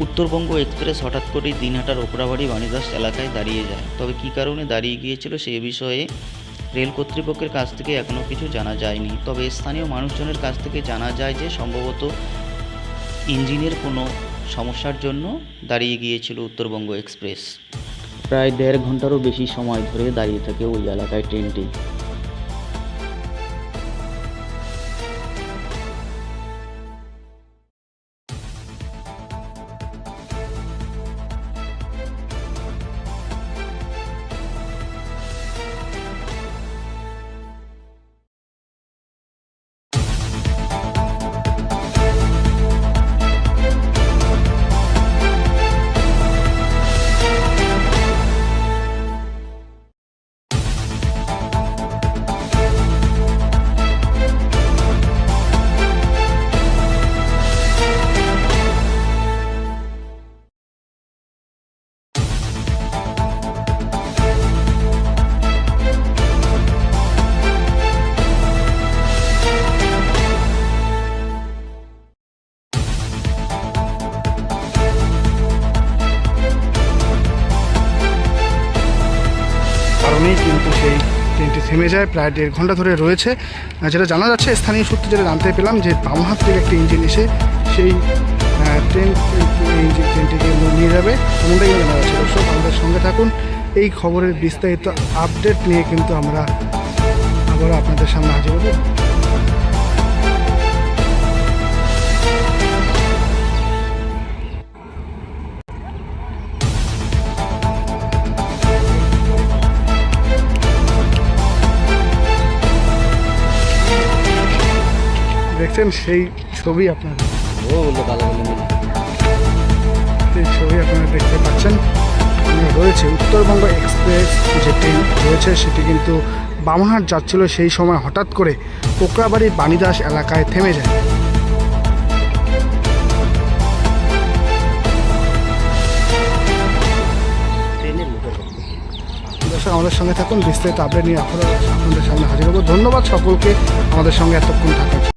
Uttarbanga express হঠাৎ করেই দিনহাটার ওকরাবাড়ি বাণীদাস এলাকায় দাঁড়িয়ে যায়। তবে কী কারণে দাঁড়িয়ে গিয়েছিল সে বিষয়ে রেল কর্তৃপক্ষের কাছ থেকে এখনও কিছু জানা যায়নি। তবে স্থানীয় মানুষজনের কাছ থেকে জানা যায় যে, সম্ভবত ইঞ্জিনের কোনো সমস্যার জন্য দাঁড়িয়ে গিয়েছিল উত্তরবঙ্গ এক্সপ্রেস। প্রায় দেড় ঘন্টারও বেশি সময় ধরে দাঁড়িয়ে থাকে ওই এলাকায় ট্রেনটি। কারণেই কিন্তু সেই ট্রেনটি থেমে যায়, প্রায় দেড় ঘণ্টা ধরে রয়েছে। যেটা জানা যাচ্ছে, স্থানীয় সূত্রে যেটা জানতে পেলাম যে বামহাত থেকে একটি ইঞ্জিন এসে সেই ট্রেন ইঞ্জিন ট্রেনটিকে নিয়ে যাবে, এমনটাই জানা যাচ্ছে। দর্শক, আমাদের সঙ্গে থাকুন। এই খবরের বিস্তারিত আপডেট নিয়ে কিন্তু আমরা আবারও আপনাদের সামনে হাজির দেখছেন সেই ছবি আপনারা। সেই ছবি আপনারা দেখতে পাচ্ছেন। রয়েছে উত্তরবঙ্গ এক্সপ্রেস যে ট্রেন রয়েছে সেটি কিন্তু বামহাট যাচ্ছিল সেই সময় হঠাৎ করে কোকরাবাড়ি বাণীদাস এলাকায় থেমে যায়। দর্শক আমাদের সঙ্গে থাকুন বিস্তারিত আপডেট নিয়ে আপনারা আপনাদের সামনে হাজির হব। ধন্যবাদ সকলকে আমাদের সঙ্গে এতক্ষণ থাকার জন্য।